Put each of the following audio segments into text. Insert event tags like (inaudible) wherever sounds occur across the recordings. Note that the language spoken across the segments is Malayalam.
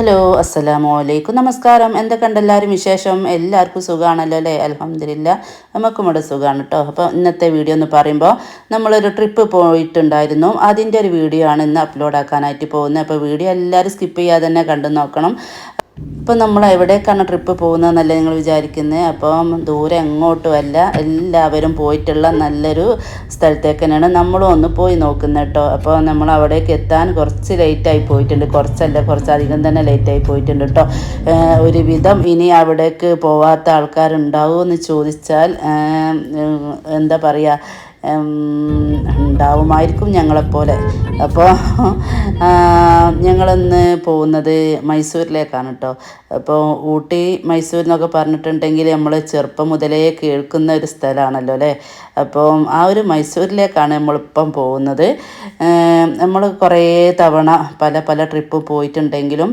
ഹലോ അസ്സലാമു അലൈക്കും നമസ്കാരം. എന്തൊക്കെയുണ്ട് എല്ലാവരും വിശേഷം? എല്ലാവർക്കും സുഖമാണല്ലോ അല്ലേ? അലഹമില്ല നമുക്കും ഇവിടെ സുഖമാണ് കേട്ടോ അപ്പോൾ ഇന്നത്തെ വീഡിയോ എന്ന് പറയുമ്പോൾ നമ്മളൊരു ട്രിപ്പ് പോയിട്ടുണ്ടായിരുന്നു. അതിന്റെ ഒരു വീഡിയോ ആണ് ഇന്ന് അപ്ലോഡ് ആക്കാനായിട്ട് പോകുന്നത്. അപ്പോൾ വീഡിയോ എല്ലാവരും സ്കിപ്പ് ചെയ്യാതെ തന്നെ കണ്ടു നോക്കണം. അപ്പോൾ നമ്മൾ എവിടേക്കാണ് ട്രിപ്പ് പോകുന്നതെന്നല്ല നിങ്ങൾ വിചാരിക്കുന്നത് അപ്പം ദൂരെ എങ്ങോട്ടുമല്ല എല്ലാവരും പോയിട്ടുള്ള നല്ലൊരു സ്ഥലത്തേക്ക് തന്നെയാണ് നമ്മളും ഒന്ന് പോയി നോക്കുന്നത് കേട്ടോ അപ്പോൾ നമ്മൾ അവിടേക്ക് എത്താൻ കുറച്ച് ലേറ്റായി പോയിട്ടുണ്ട്. കുറച്ചല്ല കുറച്ചധികം തന്നെ ലേറ്റായി പോയിട്ടുണ്ട് കേട്ടോ ഒരുവിധം ഇനി അവിടേക്ക് പോവാത്ത ആൾക്കാരുണ്ടാവുമോ എന്ന് ചോദിച്ചാൽ എന്താ പറയുക ഉണ്ടാവുമായിരിക്കും ഞങ്ങളെപ്പോലെ. അപ്പോൾ ഞങ്ങളിന്ന് പോകുന്നത് മൈസൂരിലേക്കാണ് കേട്ടോ അപ്പോൾ ഊട്ടി മൈസൂർ എന്നൊക്കെ പറഞ്ഞിട്ടുണ്ടെങ്കിൽ നമ്മൾ ചെറുപ്പം മുതലേ കേൾക്കുന്ന ഒരു സ്ഥലമാണല്ലോ അല്ലേ? അപ്പോൾ ആ ഒരു മൈസൂരിലേക്കാണ് നമ്മളിപ്പം പോകുന്നത്. നമ്മൾ കുറേ തവണ പല പല ട്രിപ്പ് പോയിട്ടുണ്ടെങ്കിലും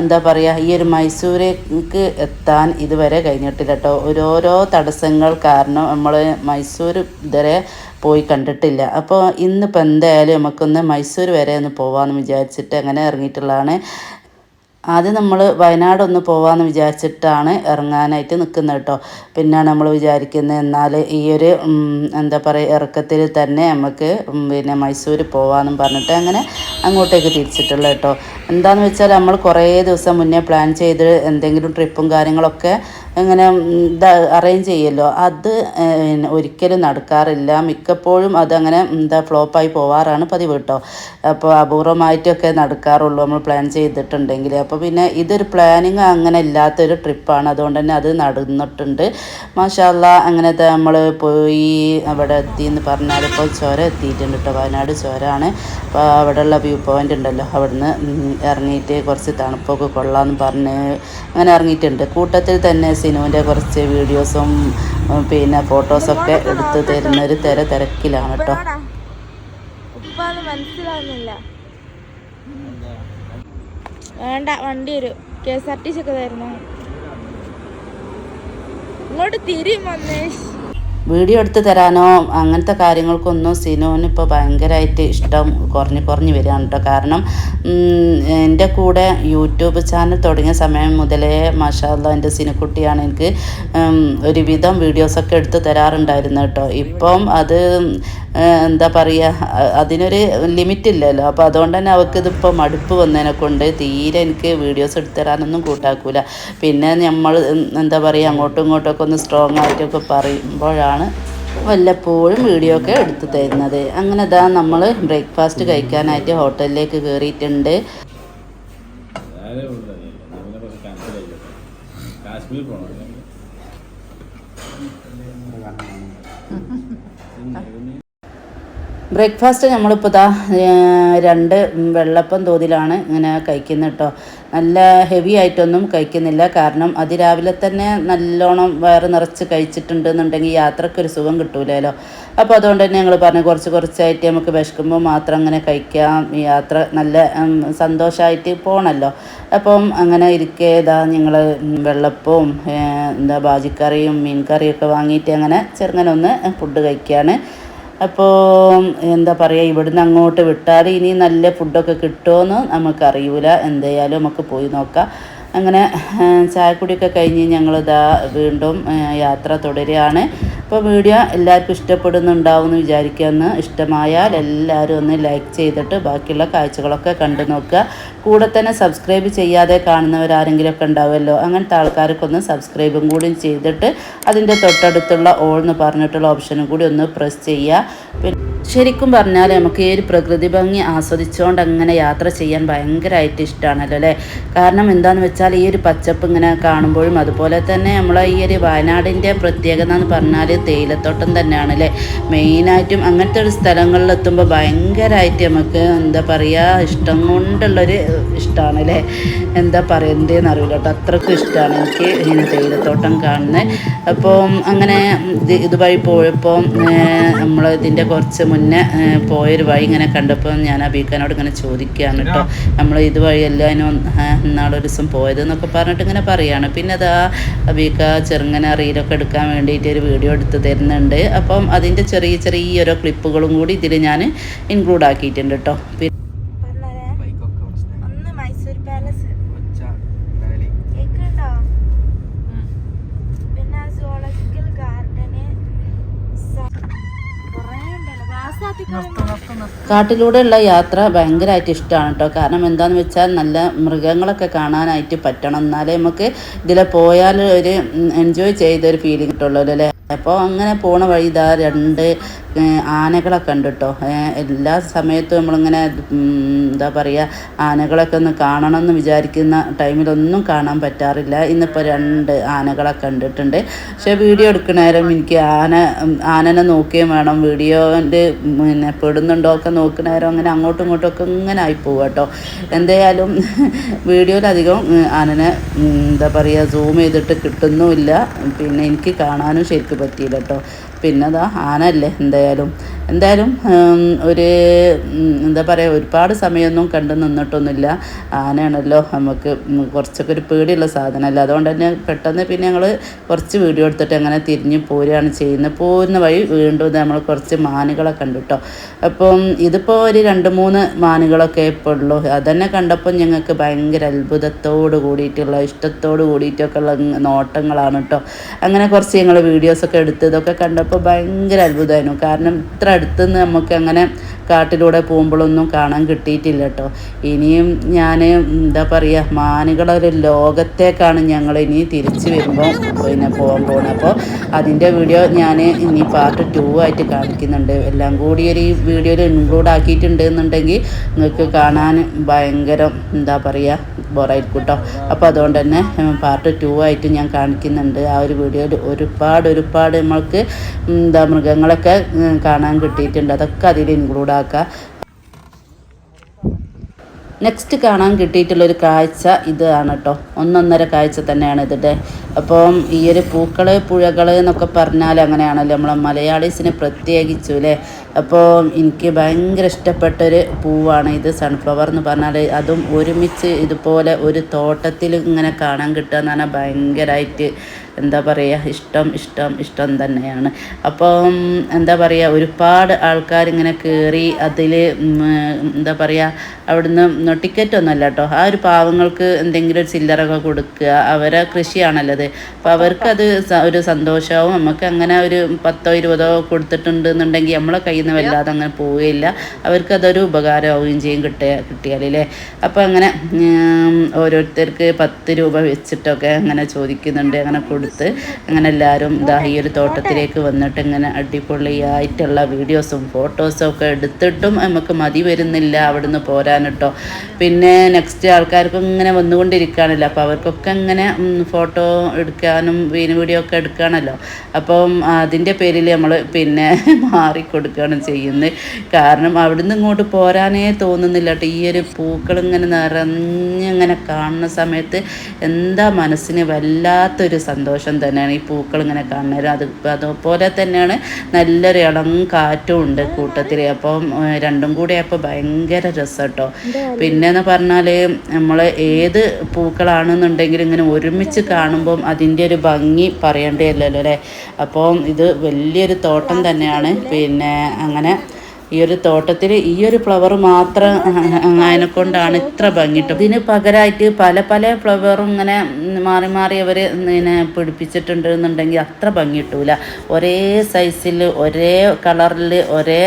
എന്താ പറയുക ഈ ഒരു മൈസൂരേക്ക് എത്താൻ ഇതുവരെ കഴിഞ്ഞിട്ടില്ല കേട്ടോ ഓരോരോ തടസ്സങ്ങൾ കാരണം നമ്മൾ മൈസൂർ ഇതുവരെ പോയി കണ്ടിട്ടില്ല. അപ്പോൾ ഇന്നിപ്പോൾ എന്തായാലും നമുക്കൊന്ന് മൈസൂർ വരെ ഒന്ന് പോകാമെന്ന് വിചാരിച്ചിട്ട് അങ്ങനെ ഇറങ്ങിയിട്ടുള്ളതാണ്. ആദ്യം നമ്മൾ വയനാട് ഒന്ന് പോകാമെന്ന് വിചാരിച്ചിട്ടാണ് ഇറങ്ങാനായിട്ട് നിൽക്കുന്നത് കേട്ടോ. പിന്നെയാണ് നമ്മൾ വിചാരിക്കുന്നത് എന്നാൽ ഈ ഒരു എന്താ പറയുക ഇറക്കത്തിൽ തന്നെ നമുക്ക് പിന്നെ മൈസൂർ പോകാമെന്നും പറഞ്ഞിട്ട് അങ്ങനെ അങ്ങോട്ടേക്ക് തിരിച്ചിട്ടുള്ളത് കേട്ടോ. എന്താണെന്ന് വെച്ചാൽ നമ്മൾ കുറേ ദിവസം മുന്നേ പ്ലാൻ ചെയ്ത് എന്തെങ്കിലും ട്രിപ്പും കാര്യങ്ങളൊക്കെ ഇങ്ങനെ അറേഞ്ച് ചെയ്യല്ലോ. അത് ഒരിക്കലും നടക്കാറില്ല. മിക്കപ്പോഴും അതങ്ങനെ എന്താ ഫ്ലോപ്പായി പോവാറാണ് പതിവ് കേട്ടോ. അപ്പോൾ അപൂർവമായിട്ടൊക്കെ നടക്കാറുള്ളൂ. നമ്മൾ പ്ലാൻ ചെയ്തിട്ടുണ്ടെങ്കിൽ അപ്പോൾ പിന്നെ ഇതൊരു പ്ലാനിങ് അങ്ങനെ ഇല്ലാത്തൊരു ട്രിപ്പാണ് അതുകൊണ്ട് തന്നെ അത് നടന്നിട്ടുണ്ട്. മാഷാല്ല അങ്ങനത്തെ നമ്മൾ പോയി അവിടെ എത്തി എന്ന് പറഞ്ഞാൽ ഇപ്പോൾ ചുരം എത്തിയിട്ടുണ്ട് കേട്ടോ വയനാട് ചുരമാണ് അപ്പോൾ അവിടെയുള്ള വ്യൂ പോയിന്റ് ഉണ്ടല്ലോ. അവിടുന്ന് ഇറങ്ങിയിട്ട് കുറച്ച് തണുപ്പൊക്കെ കൊള്ളാമെന്ന് പറഞ്ഞ് അങ്ങനെ ഇറങ്ങിയിട്ടുണ്ട്. കൂട്ടത്തിൽ തന്നെ സിനുവിന്റെ കുറച്ച് വീഡിയോസും പിന്നെ ഫോട്ടോസൊക്കെ എടുത്തു തരുന്നൊരു തിര തിരക്കിലാണ് കേട്ടോ മനസ്സിലാവുന്നില്ല. വേണ്ട വണ്ടി വരും. K S R T C ഒക്കെ തരുന്നു. ഇങ്ങോട്ട് തിരിയും മന്നേഷ് വീഡിയോ എടുത്ത് തരാനോ അങ്ങനത്തെ കാര്യങ്ങൾക്കൊന്നും സിനുവിന് ഇപ്പോൾ ഭയങ്കരമായിട്ട് ഇഷ്ടം കുറഞ്ഞ് കുറഞ്ഞ് വരികയാണ് കേട്ടോ കാരണം എന്റെ കൂടെ യൂട്യൂബ് ചാനൽ തുടങ്ങിയ സമയം മുതലേ മാഷാല്ല എന്റെ സിനുക്കുട്ടിയാണ് എനിക്ക് ഒരുവിധം വീഡിയോസൊക്കെ എടുത്ത് തരാറുണ്ടായിരുന്നു കേട്ടോ ഇപ്പം അത് എന്താ പറയുക അതിനൊരു ലിമിറ്റ് ഇല്ലല്ലോ അപ്പോൾ അതുകൊണ്ട് തന്നെ അവൾക്ക് ഇതിപ്പോൾ മടുപ്പ് വന്നതിനെ കൊണ്ട് തീരെ എനിക്ക് വീഡിയോസ് എടുത്ത് തരാനൊന്നും കൂട്ടാക്കൂല. പിന്നെ നമ്മൾ എന്താ പറയുക അങ്ങോട്ടും ഇങ്ങോട്ടൊക്കെ ഒന്ന് സ്ട്രോങ് ആയിട്ടൊക്കെ പറയുമ്പോഴാണ് വല്ലപ്പോഴും വീഡിയോ ഒക്കെ എടുത്തു തരുന്നത്. അങ്ങനെ ഇതാ നമ്മൾ ബ്രേക്ക്ഫാസ്റ്റ് കഴിക്കാനായിട്ട് ഹോട്ടലിലേക്ക് കയറിയിട്ടുണ്ട് കാശ്മീർ പോകണം ബ്രേക്ക്ഫാസ്റ്റ് നമ്മളിപ്പോൾ ഇതാ രണ്ട് വെള്ളപ്പം തോതിലാണ് ഇങ്ങനെ കഴിക്കുന്നത് കേട്ടോ നല്ല ഹെവി ആയിട്ടൊന്നും കഴിക്കുന്നില്ല. കാരണം അതിരാവിലെ തന്നെ നല്ലോണം വയറ് നിറച്ച് കഴിച്ചിട്ടുണ്ട് കഴിച്ചിട്ടുണ്ടെന്നുണ്ടെങ്കിൽ യാത്രക്കൊരു സുഖം കിട്ടൂലല്ലോ അപ്പോൾ അതുകൊണ്ട് തന്നെ ഞങ്ങൾ പറഞ്ഞു കുറച്ച് കുറച്ചായിട്ട് നമുക്ക് വിശക്കുമ്പോൾ മാത്രം അങ്ങനെ കഴിക്കാം. ഈ യാത്ര നല്ല സന്തോഷമായിട്ട് പോകണമല്ലോ അപ്പം അങ്ങനെ ഇരിക്കെ ഇതാ ഞങ്ങൾ വെള്ളപ്പവും എന്താ ബാജിക്കറിയും മീൻ കറിയൊക്കെ വാങ്ങിയിട്ട് അങ്ങനെ ചെറുങ്ങനെ ഒന്ന് ഫുഡ് കഴിക്കുകയാണ് അപ്പോൾ എന്താ പറയുക ഇവിടുന്ന് അങ്ങോട്ട് വിട്ടാൽ ഇനി നല്ല ഫുഡൊക്കെ കിട്ടുമോയെന്ന് നമുക്കറിയില്ല എന്തായാലും നമുക്ക് പോയി നോക്കാം. അങ്ങനെ ചായക്കുടിയൊക്കെ കഴിഞ്ഞ് ഞങ്ങളിതാ വീണ്ടും യാത്ര തുടരുകയാണ്. അപ്പോൾ വീഡിയോ എല്ലാവർക്കും ഇഷ്ടപ്പെടുന്നുണ്ടാവും എന്ന് ഇഷ്ടമായാൽ എല്ലാവരും ഒന്ന് ലൈക്ക് ചെയ്തിട്ട് ബാക്കിയുള്ള കാഴ്ചകളൊക്കെ കണ്ടു നോക്കുക. കൂടെ തന്നെ സബ്സ്ക്രൈബ് ചെയ്യാതെ കാണുന്നവരാരെങ്കിലും ഒക്കെ ഉണ്ടാവുമല്ലോ. അങ്ങനത്തെ ആൾക്കാർക്കൊന്ന് സബ്സ്ക്രൈബും കൂടി ചെയ്തിട്ട് അതിന്റെ തൊട്ടടുത്തുള്ള ഓൾ എന്ന് പറഞ്ഞിട്ടുള്ള ഓപ്ഷനും കൂടി ഒന്ന് പ്രസ് ചെയ്യുക. പിന്നെ ശരിക്കും പറഞ്ഞാൽ നമുക്ക് ഈ ഒരു പ്രകൃതി ഭംഗി ആസ്വദിച്ചുകൊണ്ട് അങ്ങനെ യാത്ര ചെയ്യാൻ ഭയങ്കരമായിട്ട് ഇഷ്ടമാണല്ലോ അല്ലേ? കാരണം എന്താണെന്ന് വെച്ചാൽ ഈ ഒരു പച്ചപ്പ് ഇങ്ങനെ കാണുമ്പോഴും അതുപോലെ തന്നെ നമ്മളെ ഈ ഒരു വയനാടിന്റെ പ്രത്യേകത എന്ന് പറഞ്ഞാൽ തേയിലത്തോട്ടം തന്നെയാണ് അല്ലേ? മെയിനായിട്ടും അങ്ങനത്തെ ഒരു സ്ഥലങ്ങളിലെത്തുമ്പോൾ ഭയങ്കരമായിട്ട് നമുക്ക് എന്താ പറയുക ഇഷ്ടം കൊണ്ടുള്ളൊരു ഇഷ്ടമാണ് അല്ലേ? എന്താ പറയണ്ടേന്ന് അറിയില്ല കേട്ടോ. അത്രക്കും ഇഷ്ടമാണ് എനിക്ക് ഇങ്ങനെ തേയിലത്തോട്ടം കാണുന്നത്. അപ്പോൾ അങ്ങനെ ഇത് ഇതുവഴി പോയപ്പോൾ നമ്മൾ ഇതിന്റെ കുറച്ച് മുന്നേ പോയൊരു വഴി ഇങ്ങനെ കണ്ടപ്പോൾ ഞാൻ ആ ബീക്കാനോട് ഇങ്ങനെ ചോദിക്കുകയാണ് കേട്ടോ. നമ്മൾ ഇതുവഴിയല്ല അതിനും ഇന്നാളൊരു ദിവസം പോയത് എന്നൊക്കെ പറഞ്ഞിട്ട് ഇങ്ങനെ പറയുകയാണ് പിന്നെ അതാ ബീക്ക ചെറുങ്ങനെ റീലൊക്കെ എടുക്കാൻ വേണ്ടിയിട്ട് ഒരു വീഡിയോ എടുത്ത് തരുന്നുണ്ട്. അപ്പം അതിന്റെ ചെറിയ ചെറിയ ഓരോ ക്ലിപ്പുകളും കൂടി ഇതിൽ ഞാൻ ഇൻക്ലൂഡ് ആക്കിയിട്ടുണ്ട് കേട്ടോ പിന്നെ പറഞ്ഞേ ഒന്ന് മൈസൂർ പാലസ് കാട്ടിലൂടെയുള്ള യാത്ര ഭയങ്കരമായിട്ട് ഇഷ്ടമാണ് കേട്ടോ കാരണം എന്താണെന്ന് വെച്ചാൽ നല്ല മൃഗങ്ങളൊക്കെ കാണാനായിട്ട് പറ്റണം. എന്നാലേ നമുക്ക് ഇതിൽ പോയാൽ ഒരു എൻജോയ് ചെയ്ത ഒരു ഫീലിംഗ് കിട്ടുള്ളൂ അല്ലേ? അപ്പോൾ അങ്ങനെ പോണ വഴി ഇതാ രണ്ട് ആനകളെ ആനകളൊക്കെ ഉണ്ട് കേട്ടോ എല്ലാ സമയത്തും നമ്മളിങ്ങനെ എന്താ പറയുക ആനകളൊക്കെ ഒന്ന് കാണണം എന്ന് വിചാരിക്കുന്ന ടൈമിലൊന്നും കാണാൻ പറ്റാറില്ല. ഇന്നിപ്പോൾ രണ്ട് ആനകളെ കണ്ടിട്ടുണ്ട്. പക്ഷേ വീഡിയോ എടുക്കുന്ന നേരം എനിക്ക് ആന ആനനെ നോക്കുകയും വേണം. വീഡിയോന്റെ പിന്നെ പെടുന്നുണ്ടോ ഒക്കെ നോക്കുന്ന നേരം അങ്ങനെ അങ്ങോട്ടും ഇങ്ങോട്ടും ഒക്കെ ഇങ്ങനെ ആയി പോവുക കേട്ടോ എന്തായാലും വീഡിയോയിലധികം ആനനെ എന്താ പറയുക സൂം ചെയ്തിട്ട് കിട്ടുന്നുമില്ല. പിന്നെ എനിക്ക് കാണാനും ശരിക്കും പറ്റിയില്ല കേട്ടോ പിന്നെ അതാ ആനല്ലേ എന്തായാലും എന്തായാലും ഒരു എന്താ പറയുക ഒരുപാട് സമയമൊന്നും കണ്ടു നിന്നിട്ടൊന്നുമില്ല. ആനയാണല്ലോ നമുക്ക് കുറച്ചൊക്കെ ഒരു പേടിയുള്ള സാധനമല്ല. അതുകൊണ്ട് തന്നെ പെട്ടെന്ന് പിന്നെ ഞങ്ങൾ കുറച്ച് വീഡിയോ എടുത്തിട്ട് അങ്ങനെ തിരിഞ്ഞ് പോരുകയാണ് ചെയ്യുന്നത്. പോരുന്ന വഴി വീണ്ടും നമ്മൾ കുറച്ച് മാനുകളെ കണ്ടു കേട്ടോ അപ്പം ഇതിപ്പോൾ ഒരു രണ്ട് മൂന്ന് മാനുകളൊക്കെ ഇപ്പോൾ ഉള്ളൂ. അതന്നെ കണ്ടപ്പോൾ ഞങ്ങൾക്ക് ഭയങ്കര അത്ഭുതത്തോട് കൂടിയിട്ടുള്ള ഇഷ്ടത്തോട് കൂടിയിട്ടൊക്കെ ഉള്ള നോട്ടങ്ങളാണ് കേട്ടോ. അങ്ങനെ കുറച്ച് ഞങ്ങൾ വീഡിയോസൊക്കെ എടുത്ത് ഇതൊക്കെ കണ്ടപ്പോൾ ഭയങ്കര അത്ഭുതമായിരുന്നു. കാരണം ഇത്ര അടുത്തുനിന്ന് നമുക്ക് അങ്ങനെ കാട്ടിലൂടെ പോകുമ്പോഴൊന്നും കാണാൻ കിട്ടിയിട്ടില്ല കേട്ടോ ഇനിയും ഞാൻ എന്താ പറയുക മാനുകളുടെ ഒരു ലോകത്തേക്കാണ് ഞങ്ങൾ ഇനി തിരിച്ചു വരുമ്പോൾ പിന്നെ പോകാൻ പോകുന്നത് അപ്പോൾ അതിന്റെ വീഡിയോ ഞാൻ ഇനി പാർട്ട് ടു ആയിട്ട് കാണിക്കുന്നുണ്ട്. എല്ലാം കൂടി ഒരു വീഡിയോയിൽ ഇൻക്ലൂഡ് ആക്കിയിട്ടുണ്ട് എന്നുണ്ടെങ്കിൽ നിങ്ങൾക്ക് കാണാൻ ഭയങ്കര എന്താ പറയുക ബോറായിരിക്കും കേട്ടോ അപ്പോൾ അതുകൊണ്ട് തന്നെ പാർട്ട് ടു ആയിട്ട് ഞാൻ കാണിക്കുന്നുണ്ട്. ആ ഒരു വീഡിയോയിൽ ഒരുപാട് ഒരുപാട് നമ്മൾക്ക് എന്താ മൃഗങ്ങളൊക്കെ കാണാൻ കിട്ടിയിട്ടുണ്ട്. അതൊക്കെ അതിൽ ഇൻക്ലൂഡ് ആക്കുക നെക്സ്റ്റ് കാണാൻ കിട്ടിയിട്ടുള്ളൊരു കാഴ്ച ഇതാണ് കേട്ടോ ഒന്നൊന്നര കാഴ്ച തന്നെയാണ് ഇതിന്റെ അപ്പം ഈ ഒരു പൂക്കൾ പുഴകൾ എന്നൊക്കെ പറഞ്ഞാൽ അങ്ങനെയാണല്ലോ. നമ്മളെ മലയാളീസിന് പ്രത്യേകിച്ചു അല്ലേ അപ്പോൾ എനിക്ക് ഭയങ്കര ഇഷ്ടപ്പെട്ടൊരു പൂവാണ് ഇത്. സൺഫ്ലവർ എന്ന് പറഞ്ഞാൽ അതും ഒരുമിച്ച് ഇതുപോലെ ഒരു തോട്ടത്തിൽ ഇങ്ങനെ കാണാൻ കിട്ടുക എന്ന് പറഞ്ഞാൽ ഭയങ്കരമായിട്ട് എന്താ പറയുക ഇഷ്ടം ഇഷ്ടം ഇഷ്ടം തന്നെയാണ്. അപ്പം എന്താ പറയുക ഒരുപാട് ആൾക്കാർ ഇങ്ങനെ കയറി അതിൽ എന്താ പറയുക അവിടുന്ന് ടിക്കറ്റ് ഒന്നുമല്ല കേട്ടോ. ആ ഒരു പാവങ്ങൾക്ക് എന്തെങ്കിലും ഒരു ചില്ലറൊക്കെ കൊടുക്കുക അവരെ കൃഷിയാണല്ലത് അപ്പോൾ അവർക്കത് ഒരു സന്തോഷമാവും നമുക്ക് അങ്ങനെ ഒരു പത്തോ ഇരുപതോ കൊടുത്തിട്ടുണ്ട് എന്നുണ്ടെങ്കിൽ നമ്മളെ കയ്യിൽ നിന്ന് വല്ലാതെ അങ്ങനെ പോവുകയില്ല. അവർക്കതൊരു ഉപകാരമാവുകയും ചെയ്യും കിട്ടിയ കിട്ടിയാലല്ലേ അപ്പോൾ അങ്ങനെ ഓരോരുത്തർക്ക് പത്ത് രൂപ വെച്ചിട്ടൊക്കെ അങ്ങനെ ചോദിക്കുന്നുണ്ട് അങ്ങനെ കൊടുത്ത് അങ്ങനെ എല്ലാവരും ഇതാ ഈ ഒരു തോട്ടത്തിലേക്ക് വന്നിട്ട് ഇങ്ങനെ അടിപൊളിയായിട്ടുള്ള വീഡിയോസും ഫോട്ടോസും ഒക്കെ എടുത്തിട്ടും നമുക്ക് മതി വരുന്നില്ല അവിടുന്ന് പോരാനിട്ടോ പിന്നെ നെക്സ്റ്റ് ആൾക്കാർക്കും ഇങ്ങനെ വന്നുകൊണ്ടിരിക്കുകയാണല്ലോ. അപ്പോൾ അവർക്കൊക്കെ ഇങ്ങനെ ഫോട്ടോ എടുക്കാനും വീണ് വീഡിയോ ഒക്കെ എടുക്കുകയാണല്ലോ. അപ്പം അതിന്റെ പേരിൽ നമ്മൾ പിന്നെ (laughs) മാറിക്കൊടുക്കുകയാണ് ചെയ്യുന്നത്. കാരണം അവിടുന്ന് ഇങ്ങോട്ട് പോരാനേ തോന്നുന്നില്ല കേട്ടോ. ഈ ഒരു പൂക്കൾ ഇങ്ങനെ നിറഞ്ഞിങ്ങനെ കാണുന്ന സമയത്ത് എന്താ മനസ്സിന് വല്ലാത്തൊരു സന്തോഷം. തന്നെയാണ് ഈ പൂക്കൾ ഇങ്ങനെ കാണുന്നത്. അത് അതുപോലെ തന്നെയാണ് നല്ലൊരു ഇളം കാറ്റും ഉണ്ട് കൂട്ടത്തിൽ അപ്പം രണ്ടും കൂടി അപ്പോൾ ഭയങ്കര രസം കേട്ടോ പിന്നെന്ന് പറഞ്ഞാൽ നമ്മൾ ഏത് പൂക്കളാണെന്നുണ്ടെങ്കിലും ഇങ്ങനെ ഒരുമിച്ച് കാണുമ്പം അതിന്റെ ഒരു ഭംഗി പറയേണ്ടതല്ലോ അല്ലേ? അപ്പം ഇത് വലിയൊരു തോട്ടം തന്നെയാണ്. പിന്നെ അങ്ങനെ ഈ ഒരു തോട്ടത്തിൽ ഈ ഒരു ഫ്ലവർ മാത്രം അതിനെ കൊണ്ടാണ് ഇത്ര ഭംഗിട്ട് ഇതിന് പകരമായിട്ട് പല പല ഫ്ലവറും ഇങ്ങനെ മാറി മാറി അവർ ഇങ്ങനെ പിടിപ്പിച്ചിട്ടുണ്ട് എന്നുണ്ടെങ്കിൽ അത്ര ഭംഗി കിട്ടൂല. ഒരേ സൈസിൽ ഒരേ കളറിൽ ഒരേ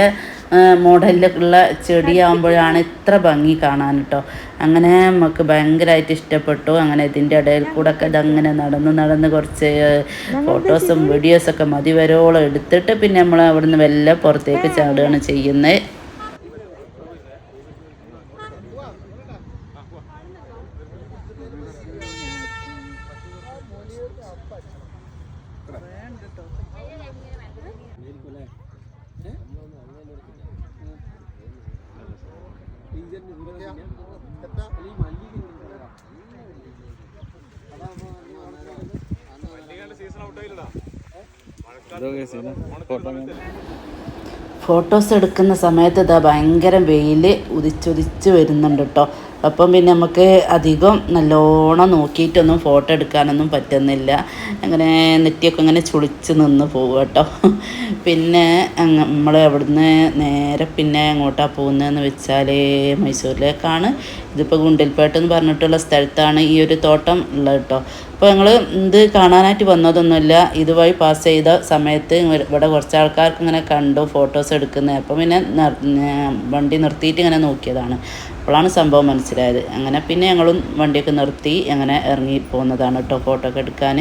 മോഡലിലുള്ള ചെടിയാകുമ്പോഴാണ് ഇത്ര ഭംഗി കാണാൻ കേട്ടോ അങ്ങനെ നമുക്ക് ഭയങ്കരമായിട്ട് ഇഷ്ടപ്പെട്ടു. അങ്ങനെ ഇതിന്റെ ഇടയിൽ കൂടെ ഒക്കെ ഇതങ്ങനെ നടന്ന് നടന്ന് കുറച്ച് ഫോട്ടോസും വീഡിയോസൊക്കെ മതി വരോളം എടുത്തിട്ട് പിന്നെ നമ്മൾ അവിടുന്ന് വല്ല പുറത്തേക്ക് ചാടുകയാണ് ചെയ്യുന്നത് ഫോട്ടോസ് എടുക്കുന്ന സമയത്ത് ഇതാ ഭയങ്കര വെയിൽ ഉദിച്ചുദിച്ച് വരുന്നുണ്ട് കേട്ടോ അപ്പം പിന്നെ നമുക്ക് അധികം നല്ലോണം നോക്കിയിട്ടൊന്നും ഫോട്ടോ എടുക്കാനൊന്നും പറ്റുന്നില്ല. അങ്ങനെ നെറ്റിയൊക്കെ ഇങ്ങനെ ചുളിച്ച് നിന്ന് പോകും കേട്ടോ. പിന്നെ നമ്മൾ അവിടുന്ന് നേരെ പിന്നെ എങ്ങോട്ടാണ് പോകുന്നതെന്ന് വെച്ചാൽ മൈസൂരിലേക്കാണ്. ഇതിപ്പോൾ ഗുണ്ടൽപേട്ട് എന്ന് പറഞ്ഞിട്ടുള്ള സ്ഥലത്താണ് ഈ ഒരു തോട്ടം ഉള്ളത് കേട്ടോ. അപ്പോൾ ഞങ്ങൾ ഇത് കാണാനായിട്ട് വന്നതൊന്നുമില്ല. ഇതുവഴി പാസ് ചെയ്ത സമയത്ത് ഇവിടെ കുറച്ച് ആൾക്കാർക്ക് ഇങ്ങനെ കണ്ടു ഫോട്ടോസ് എടുക്കുന്നത് അപ്പം പിന്നെ വണ്ടി നിർത്തിയിട്ട് ഇങ്ങനെ നോക്കിയതാണ്. അപ്പോഴാണ് സംഭവം മനസ്സിലായത്. അങ്ങനെ പിന്നെ ഞങ്ങളും വണ്ടിയൊക്കെ നിർത്തി അങ്ങനെ ഇറങ്ങി പോകുന്നതാണ് കേട്ടോ ഫോട്ടോ ഒക്കെ എടുക്കാൻ.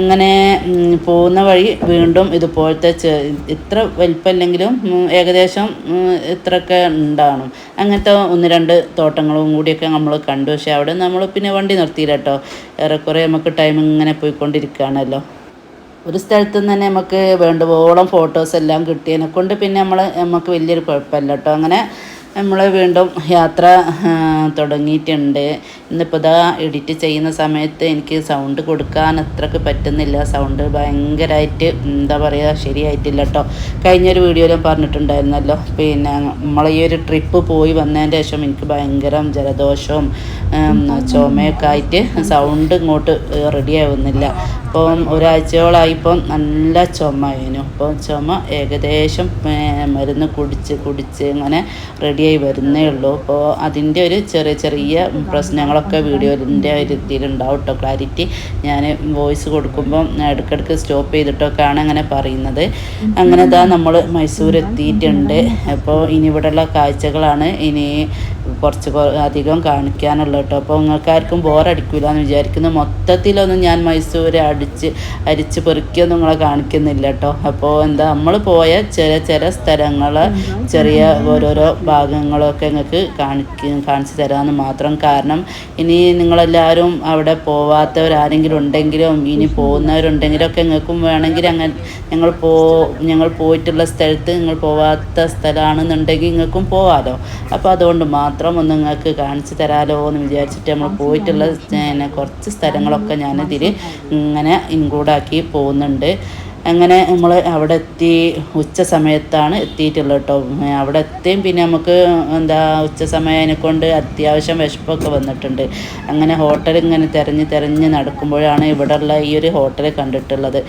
അങ്ങനെ പോകുന്ന വഴി വീണ്ടും ഇതുപോലത്തെ ഇത്ര വലിപ്പമില്ലെങ്കിലും ഏകദേശം ഇത്രയൊക്കെ ഉണ്ടാവണം അങ്ങനത്തെ ഒന്ന് രണ്ട് തോട്ടങ്ങളും കൂടിയൊക്കെ നമ്മൾ കണ്ടു. പക്ഷേ അവിടെ നമ്മൾ പിന്നെ വണ്ടി നിർത്തിയില്ല കേട്ടോ. ഏറെക്കുറെ നമുക്ക് ടൈം ഇങ്ങനെ പോയിക്കൊണ്ടിരിക്കുകയാണല്ലോ. ഒരു സ്ഥലത്ത് നിന്ന് തന്നെ നമുക്ക് വേണ്ടുവോളം ഫോട്ടോസ് എല്ലാം കിട്ടിയതിനെ കൊണ്ട് പിന്നെ നമ്മൾ നമുക്ക് വലിയൊരു കുഴപ്പമില്ല കേട്ടോ. അങ്ങനെ നമ്മൾ വീണ്ടും യാത്ര തുടങ്ങിയിട്ടുണ്ട്. ഇന്നിപ്പോൾ ഇതാ എഡിറ്റ് ചെയ്യുന്ന സമയത്ത് എനിക്ക് സൗണ്ട് കൊടുക്കാൻ അത്രയ്ക്ക് പറ്റുന്നില്ല. സൗണ്ട് ഭയങ്കരമായിട്ട് എന്താ പറയുക ശരിയായിട്ടില്ല കേട്ടോ കഴിഞ്ഞൊരു വീഡിയോയിലും പറഞ്ഞിട്ടുണ്ടായിരുന്നല്ലോ. പിന്നെ നമ്മൾ ഈ ഒരു ട്രിപ്പ് പോയി വന്നതിന്റെ ശേഷം എനിക്ക് ഭയങ്കര ജലദോഷവും ചുമയൊക്കെ ആയിട്ട് സൗണ്ട് ഇങ്ങോട്ട് റെഡി ആവുന്നില്ല. അപ്പം ഇപ്പം നല്ല ചുമ ആയിരുന്നു അപ്പോൾ ചുമ ഏകദേശം മരുന്ന് കുടിച്ച് കുടിച്ച് ഇങ്ങനെ റെഡിയായി വരുന്നേ ഉള്ളൂ. അപ്പോൾ അതിന്റെ ഒരു ചെറിയ ചെറിയ പ്രശ്നങ്ങളൊക്കെ വീഡിയോന്റെ ഒരു ഇതിലുണ്ടാവും കേട്ടോ. ക്ലാരിറ്റി ഞാൻ വോയിസ് കൊടുക്കുമ്പം ഇടയ്ക്കിടയ്ക്ക് സ്റ്റോപ്പ് ചെയ്തിട്ടൊക്കെയാണ് അങ്ങനെ പറയുന്നത്. അങ്ങനെ ഇതാ നമ്മൾ മൈസൂർ എത്തിയിട്ടുണ്ട് അപ്പോൾ ഇനി ഇവിടെയുള്ള കാഴ്ചകളാണ് ഇനി കുറച്ച് അധികം കാണിക്കാനുള്ളത് കേട്ടോ. അപ്പോൾ നിങ്ങൾക്കാർക്കും ബോറടിക്കില്ല എന്ന് വിചാരിക്കുന്നു. മൊത്തത്തിലൊന്നും ഞാൻ മൈസൂർ അടിച്ച് അരിച്ച് പെറുക്കിയൊന്നും നിങ്ങളെ കാണിക്കുന്നില്ല കേട്ടോ അപ്പോൾ എന്താ നമ്മൾ പോയ ചില ചില സ്ഥലങ്ങൾ ചെറിയ ഓരോരോ ഭാഗങ്ങളൊക്കെ നിങ്ങൾക്ക് കാണിക്ക കാണിച്ചു തരാമെന്ന് മാത്രം കാരണം ഇനി നിങ്ങളെല്ലാവരും അവിടെ പോവാത്തവരാരെങ്കിലും ഉണ്ടെങ്കിലും ഇനി പോകുന്നവരുണ്ടെങ്കിലും ഒക്കെ നിങ്ങൾക്കും വേണമെങ്കിൽ അങ്ങനെ ഞങ്ങൾ പോ ഞങ്ങൾ പോയിട്ടുള്ള സ്ഥലത്ത് നിങ്ങൾ പോവാത്ത സ്ഥലമാണെന്നുണ്ടെങ്കിൽ നിങ്ങൾക്കും പോവാലോ. അപ്പോൾ അതുകൊണ്ട് മാത്രം ഒന്ന് നിങ്ങൾക്ക് കാണിച്ചു തരാലോ എന്ന് വിചാരിച്ചിട്ട് നമ്മൾ പോയിട്ടുള്ള കുറച്ച് സ്ഥലങ്ങളൊക്കെ ഞാനിതിൽ ഇങ്ങനെ ഇൻക്ലൂഡാക്കി പോകുന്നുണ്ട്. അങ്ങനെ നമ്മൾ അവിടെ എത്തി ഉച്ച സമയത്താണ് എത്തിയിട്ടുള്ളത് കേട്ടോ. അവിടെ എത്തിയും പിന്നെ നമുക്ക് എന്താ ഉച്ച സമയതിനെ കൊണ്ട് അത്യാവശ്യം വിശപ്പൊക്കെ വന്നിട്ടുണ്ട്. അങ്ങനെ ഹോട്ടൽ ഇങ്ങനെ തിരഞ്ഞ് തിരഞ്ഞ് നടക്കുമ്പോഴാണ് ഇവിടെയുള്ള ഈ ഒരു ഹോട്ടൽ കണ്ടിട്ടുള്ളത്.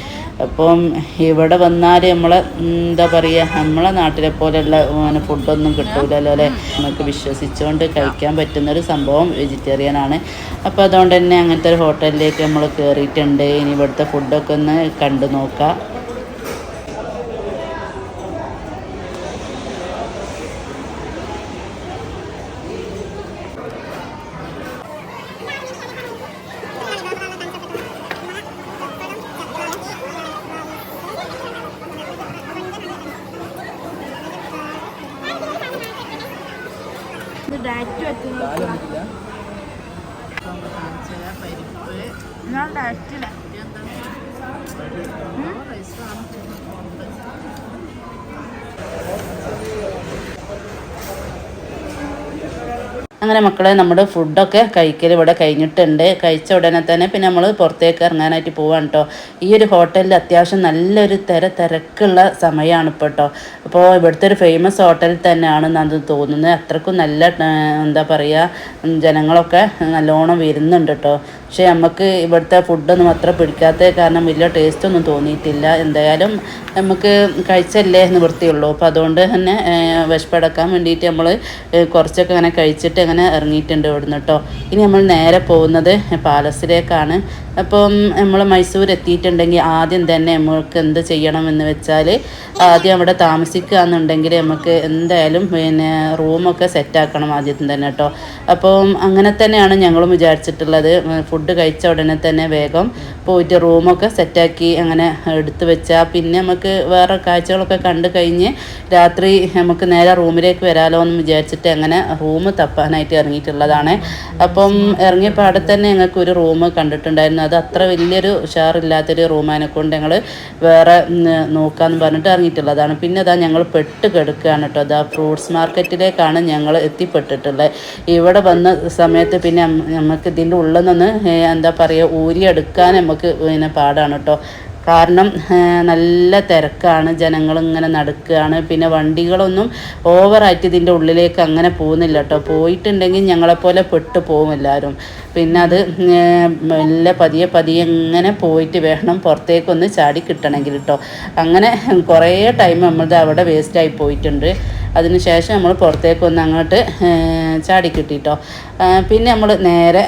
അപ്പം ഇവിടെ വന്നാൽ നമ്മൾ എന്താ പറയുക നമ്മളെ നാട്ടിലെ പോലെയുള്ള അങ്ങനെ ഫുഡൊന്നും കിട്ടൂലല്ലോ അല്ലേ? നമുക്ക് വിശ്വസിച്ചുകൊണ്ട് കഴിക്കാൻ പറ്റുന്നൊരു സംഭവം വെജിറ്റേറിയൻ ആണ്. അപ്പോൾ അതുകൊണ്ട് തന്നെ അങ്ങനത്തെ ഒരു ഹോട്ടലിലേക്ക് നമ്മൾ കയറിയിട്ടുണ്ട് ഇനി ഇവിടുത്തെ ഫുഡൊക്കെ ഒന്ന് കണ്ടു നോക്കാം 来了 (laughs) അങ്ങനെ മക്കളെ നമ്മുടെ ഫുഡൊക്കെ കഴിക്കൽ ഇവിടെ കഴിഞ്ഞിട്ടുണ്ട്. കഴിച്ച ഉടനെ തന്നെ പിന്നെ നമ്മൾ പുറത്തേക്ക് ഇറങ്ങാനായിട്ട് പോവാണ് കേട്ടോ ഈ ഒരു ഹോട്ടലിൽ അത്യാവശ്യം നല്ലൊരു തിര തിരക്കുള്ള സമയമാണ് ഇപ്പോൾ കേട്ടോ അപ്പോൾ ഇവിടുത്തെ ഒരു ഫേമസ് ഹോട്ടൽ തന്നെയാണ് അത് തോന്നുന്നത് അത്രക്കും നല്ല എന്താ പറയുക ജനങ്ങളൊക്കെ നല്ലോണം വരുന്നുണ്ട് കേട്ടോ പക്ഷേ നമുക്ക് ഇവിടുത്തെ ഫുഡൊന്നും അത്ര പിടിക്കാത്ത കാരണം വലിയ ടേസ്റ്റ് ഒന്നും തോന്നിയിട്ടില്ല. എന്തായാലും നമുക്ക് കഴിച്ചല്ലേ നിവൃത്തിയുള്ളൂ അപ്പോൾ അതുകൊണ്ട് തന്നെ വിശപ്പടക്കാൻ വേണ്ടിയിട്ട് നമ്മൾ കുറച്ചൊക്കെ അങ്ങനെ കഴിച്ചിട്ട് അങ്ങനെ ഇറങ്ങിയിട്ടുണ്ട് ഇവിടുന്ന് കേട്ടോ ഇനി നമ്മൾ നേരെ പോകുന്നത് പാലസിലേക്കാണ്. അപ്പം നമ്മൾ മൈസൂർ എത്തിയിട്ടുണ്ടെങ്കിൽ ആദ്യം തന്നെ നമ്മൾക്ക് എന്ത് ചെയ്യണം എന്ന് വെച്ചാൽ ആദ്യം അവിടെ താമസിക്കുക എന്നുണ്ടെങ്കിൽ നമുക്ക് എന്തായാലും പിന്നെ റൂമൊക്കെ സെറ്റാക്കണം ആദ്യം തന്നെ കേട്ടോ. അപ്പം അങ്ങനെ തന്നെയാണ് ഞങ്ങളും വിചാരിച്ചിട്ടുള്ളത്. ഫുഡ് കഴിച്ച ഉടനെ തന്നെ വേഗം പോയിട്ട് റൂമൊക്കെ സെറ്റാക്കി അങ്ങനെ എടുത്തു വെച്ചാൽ പിന്നെ നമുക്ക് വേറെ കാഴ്ചകളൊക്കെ കണ്ടു കഴിഞ്ഞ് രാത്രി നമുക്ക് നേരെ റൂമിലേക്ക് വരാലോ എന്ന് വിചാരിച്ചിട്ട് അങ്ങനെ റൂം തപ്പാനായിട്ട് ഇറങ്ങിയിട്ടുള്ളതാണ്. അപ്പം ഇറങ്ങിയ പാടെ തന്നെ ഞങ്ങൾക്ക് ഒരു റൂം കണ്ടിട്ടുണ്ടായിരുന്നു. അത് അത്ര വലിയൊരു ഉഷാറില്ലാത്തൊരു റൂമാനെ കൊണ്ട് ഞങ്ങൾ വേറെ നോക്കാമെന്ന് പറഞ്ഞിട്ട് ഇറങ്ങിയിട്ടുള്ളതാണ്. പിന്നെ അതാ ഞങ്ങൾ പെട്ട് കിടക്കുകയാണ് കേട്ടോ അതാ ഫ്രൂട്ട്സ് മാർക്കറ്റിലേക്കാണ് ഞങ്ങൾ എത്തിപ്പെട്ടിട്ടുള്ളത്. ഇവിടെ വന്ന സമയത്ത് പിന്നെ നമുക്ക് ഇതിന്റെ ഉള്ളിൽ നിന്ന് എന്താ പറയുക ഊരിയെടുക്കാൻ നമുക്ക് പിന്നെ പാടാണ് കേട്ടോ കാരണം നല്ല തിരക്കാണ്. ജനങ്ങൾ ഇങ്ങനെ നടക്കുകയാണ് പിന്നെ വണ്ടികളൊന്നും ഓവറായിട്ട് ഇതിന്റെ ഉള്ളിലേക്ക് അങ്ങനെ പോകുന്നില്ല കേട്ടോ പോയിട്ടുണ്ടെങ്കിൽ ഞങ്ങളെപ്പോലെ പെട്ട് പോകും എല്ലാവരും. പിന്നെ അത് മെല്ലെ പതിയെ പതിയെ ഇങ്ങനെ പോയിട്ട് വേണം പുറത്തേക്കൊന്ന് ചാടി കിട്ടണമെങ്കിൽ കേട്ടോ അങ്ങനെ കുറേ ടൈം നമ്മളത് അവിടെ വേസ്റ്റായി പോയിട്ടുണ്ട്. അതിന് ശേഷം നമ്മൾ പുറത്തേക്കൊന്ന് അങ്ങോട്ട് ചാടി കിട്ടിട്ടോ പിന്നെ നമ്മൾ നേരെ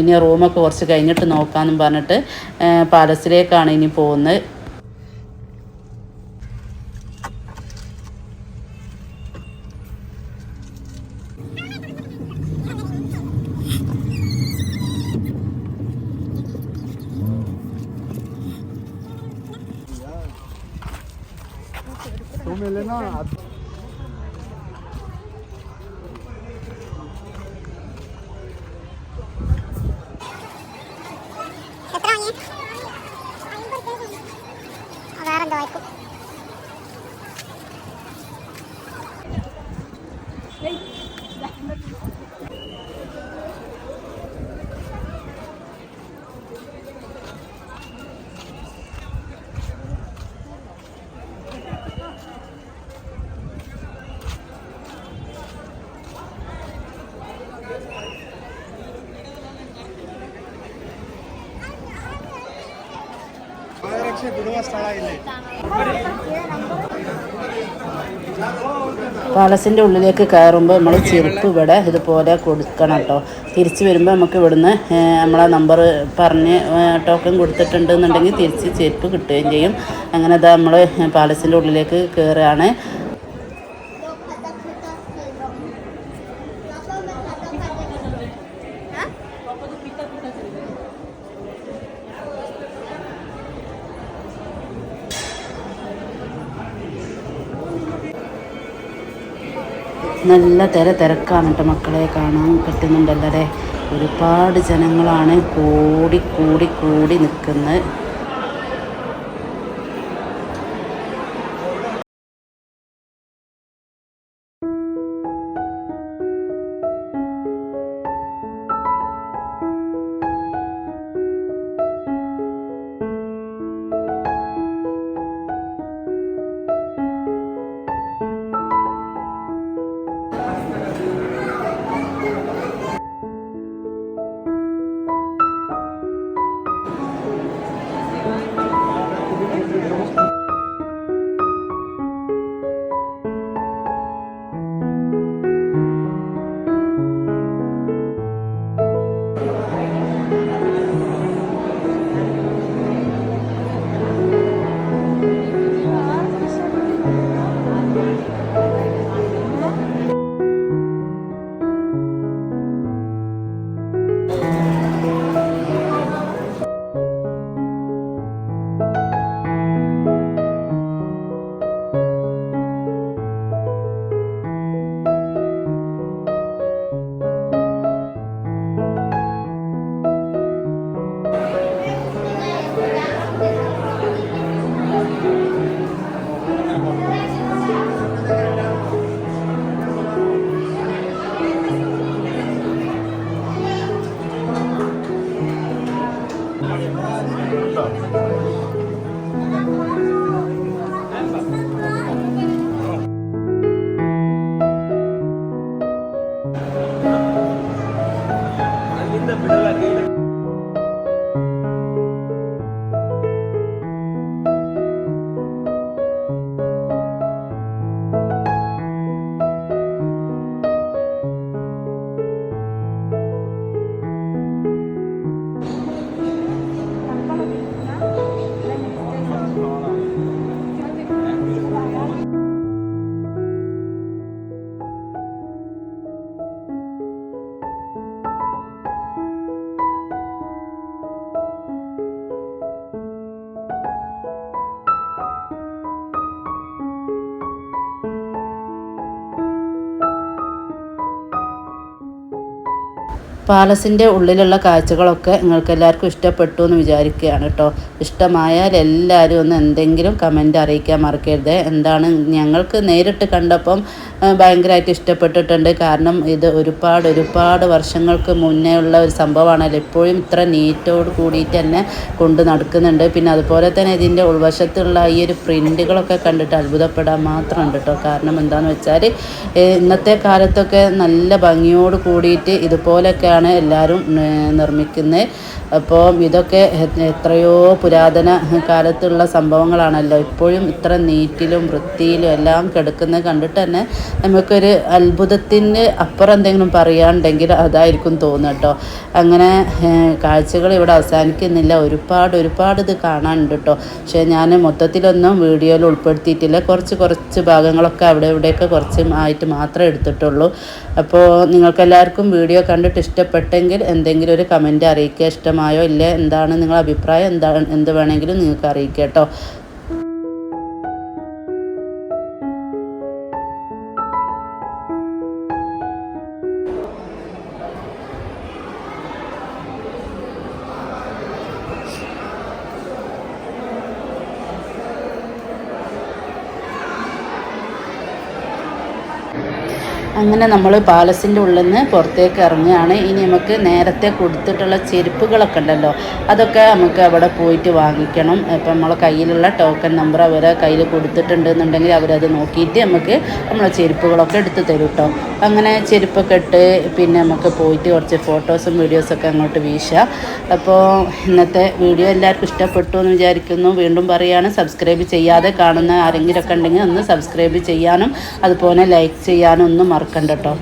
ഇനി റൂമൊക്കെ കുറച്ച് കഴിഞ്ഞിട്ട് നോക്കാമെന്നും പറഞ്ഞിട്ട് പാലസിലേക്കാണ് ഇനി പോകുന്നത്. പാലസിന്റെ ഉള്ളിലേക്ക് കയറുമ്പോൾ നമ്മൾ ചെരുപ്പ് ഇവിടെ ഇതുപോലെ കൊടുക്കണം കേട്ടോ തിരിച്ച് വരുമ്പോൾ നമുക്ക് ഇവിടുന്ന് നമ്മളെ നമ്പർ പറഞ്ഞ് ടോക്കൺ കൊടുത്തിട്ടുണ്ടെന്നുണ്ടെങ്കിൽ തിരിച്ച് ചെരുപ്പ് കിട്ടുകയും ചെയ്യും. അങ്ങനെ ഇതാ നമ്മൾ പാലസിന്റെ ഉള്ളിലേക്ക് കയറുകയാണ്. നല്ല തിര തിരക്കാണ് കേട്ടോ മക്കളെ. കാണാൻ പറ്റുന്നുണ്ടല്ലോ ഒരുപാട് ജനങ്ങളാണ് കൂടി കൂടി കൂടി നിൽക്കുന്നത്. പാലസിന്റെ ഉള്ളിലുള്ള കാഴ്ചകളൊക്കെ നിങ്ങൾക്ക് എല്ലാവർക്കും ഇഷ്ടപ്പെട്ടു എന്ന് വിചാരിക്കുകയാണ് കേട്ടോ. ഇഷ്ടമായാൽ എല്ലാവരും ഒന്ന് എന്തെങ്കിലും കമന്റ് അറിയിക്കാൻ മറക്കരുത്. എന്താണ് ഞങ്ങൾക്ക് നേരിട്ട് കണ്ടപ്പം ഭയങ്കരമായിട്ട് ഇഷ്ടപ്പെട്ടിട്ടുണ്ട്. കാരണം ഇത് ഒരുപാട് ഒരുപാട് വർഷങ്ങൾക്ക് മുന്നേ ഉള്ള ഒരു സംഭവമാണല്ലോ. ഇപ്പോഴും ഇത്ര നീറ്റോട് കൂടിയിട്ട് തന്നെ കൊണ്ട് നടക്കുന്നുണ്ട്. പിന്നെ അതുപോലെ തന്നെ ഇതിന്റെ ഉൾവശത്തുള്ള ഈ ഒരു പ്രിന്റുകളൊക്കെ കണ്ടിട്ട് അത്ഭുതപ്പെടാൻ മാത്രമുണ്ട് കേട്ടോ കാരണം എന്താണെന്ന് വെച്ചാൽ ഇന്നത്തെ കാലത്തൊക്കെ നല്ല ഭംഗിയോട് കൂടിയിട്ട് ഇതുപോലെയൊക്കെയാണ് എല്ലാവരും നിർമ്മിക്കുന്നത് അപ്പോൾ ഇതൊക്കെ എത്രയോ പുരാ പുരാതന കാലത്തുള്ള സംഭവങ്ങളാണല്ലോ. ഇപ്പോഴും ഇത്ര നീറ്റിലും വൃത്തിയിലും എല്ലാം കിടക്കുന്നത് കണ്ടിട്ട് തന്നെ നമുക്കൊരു അത്ഭുതത്തിന്റെ അപ്പുറം എന്തെങ്കിലും പറയാണ്ടെങ്കിൽ അതായിരിക്കും തോന്നുക കേട്ടോ. അങ്ങനെ കാഴ്ചകൾ ഇവിടെ അവസാനിക്കുന്നില്ല. ഒരുപാട് ഒരുപാട് ഇത് കാണാനുണ്ട് കേട്ടോ. പക്ഷേ ഞാൻ മൊത്തത്തിലൊന്നും വീഡിയോയിൽ ഉൾപ്പെടുത്തിയിട്ടില്ല. കുറച്ച് കുറച്ച് ഭാഗങ്ങളൊക്കെ അവിടെ ഇവിടെയൊക്കെ കുറച്ച് ആയിട്ട് മാത്രമേ എടുത്തിട്ടുള്ളൂ. അപ്പോൾ നിങ്ങൾക്കെല്ലാവർക്കും വീഡിയോ കണ്ടിട്ട് ഇഷ്ടപ്പെട്ടെങ്കിൽ എന്തെങ്കിലും ഒരു കമന്റ് അറിയിക്കുക ഇഷ്ടമായോ ഇല്ലേ? എന്താണ് നിങ്ങളുടെ അഭിപ്രായം? എന്താണ് എന്ത് വേണമെങ്കിലും നിങ്ങൾക്ക് അറിയിക്കാം കേട്ടോ. അങ്ങനെ നമ്മൾ പാലസിന്റെ ഉള്ളിൽ നിന്ന് പുറത്തേക്ക് ഇറങ്ങുകയാണ്. ഇനി നമുക്ക് നേരത്തെ കൊടുത്തിട്ടുള്ള ചെരുപ്പുകളൊക്കെ ഉണ്ടല്ലോ അതൊക്കെ നമുക്ക് അവിടെ പോയിട്ട് വാങ്ങിക്കണം. ഇപ്പം നമ്മളെ കയ്യിലുള്ള ടോക്കൺ നമ്പർ അവരെ കയ്യിൽ കൊടുത്തിട്ടുണ്ട് എന്നുണ്ടെങ്കിൽ അവരത് നോക്കിയിട്ട് നമുക്ക് നമ്മളെ ചെരുപ്പുകളൊക്കെ എടുത്ത് തരും കേട്ടോ അങ്ങനെ ചെരുപ്പൊക്കെ ഇട്ട് പിന്നെ നമുക്ക് പോയിട്ട് കുറച്ച് ഫോട്ടോസും വീഡിയോസൊക്കെ അങ്ങോട്ട് വീശാം. അപ്പോൾ ഇന്നത്തെ വീഡിയോ എല്ലാവർക്കും ഇഷ്ടപ്പെട്ടു എന്ന് വിചാരിക്കുന്നു. വീണ്ടും പറയുകയാണ് സബ്സ്ക്രൈബ് ചെയ്യാതെ കാണുന്ന ആരെങ്കിലുമൊക്കെ ഉണ്ടെങ്കിൽ ഒന്ന് സബ്സ്ക്രൈബ് ചെയ്യാനും അതുപോലെ ലൈക്ക് ചെയ്യാനും ഒന്നും മറക്കണ്ട കേട്ടോ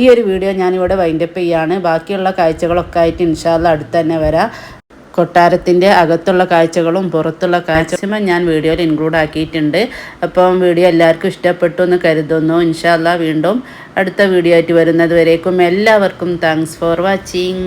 ഈ ഒരു വീഡിയോ ഞാനിവിടെ വൈൻഡപ്പ് ചെയ്യാണ്. ബാക്കിയുള്ള കാഴ്ചകളൊക്കെ ആയിട്ട് ഇൻഷാല്ല അടുത്ത് തന്നെ വരാം. കൊട്ടാരത്തിന്റെ അകത്തുള്ള കാഴ്ചകളും പുറത്തുള്ള കാഴ്ചയും ഞാൻ വീഡിയോയിൽ ഇൻക്ലൂഡ് ആക്കിയിട്ടുണ്ട്. അപ്പം വീഡിയോ എല്ലാവർക്കും ഇഷ്ടപ്പെട്ടു എന്ന് കരുതുന്നു. ഇൻഷാല്ല വീണ്ടും അടുത്ത വീഡിയോ ആയിട്ട് വരുന്നത് വരേക്കും. എല്ലാവർക്കും താങ്ക്സ് ഫോർ വാച്ചിങ്